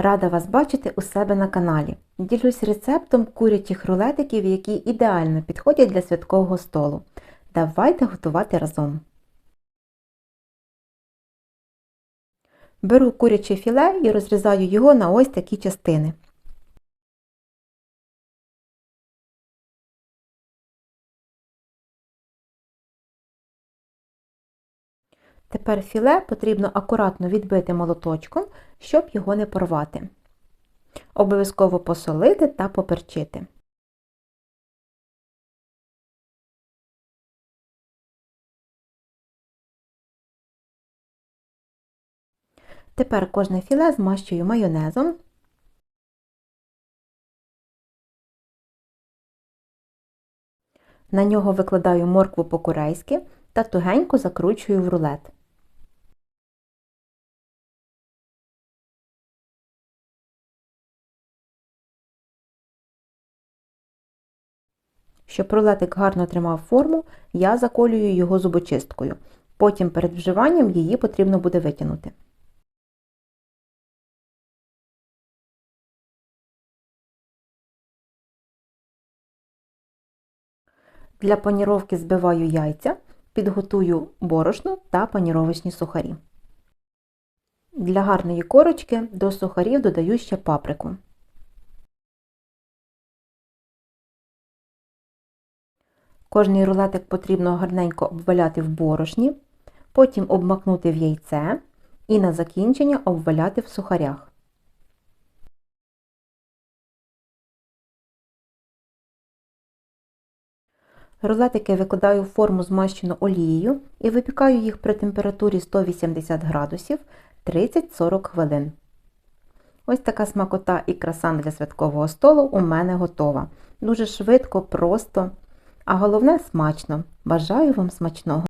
Рада вас бачити у себе на каналі. Ділюсь рецептом курячих рулетиків, які ідеально підходять для святкового столу. Давайте готувати разом. Беру куряче філе і розрізаю його на ось такі частини. Тепер філе потрібно акуратно відбити молоточком, щоб його не порвати. Обов'язково посолити та поперчити. Тепер кожне філе змащую майонезом. На нього викладаю моркву по-корейськи та тугенько закручую в рулет. Щоб рулетик гарно тримав форму, я заколюю його зубочисткою. Потім перед вживанням її потрібно буде витягнути. Для паніровки збиваю яйця, підготую борошно та паніровочні сухарі. Для гарної корочки до сухарів додаю ще паприку. Кожний рулетик потрібно гарненько обваляти в борошні, потім обмакнути в яйце і на закінчення обваляти в сухарях. Рулетики викладаю в форму змащену олією і випікаю їх при температурі 180 градусів 30-40 хвилин. Ось така смакота і краса для святкового столу у мене готова. Дуже швидко, просто, а головне смачно. Бажаю вам смачного!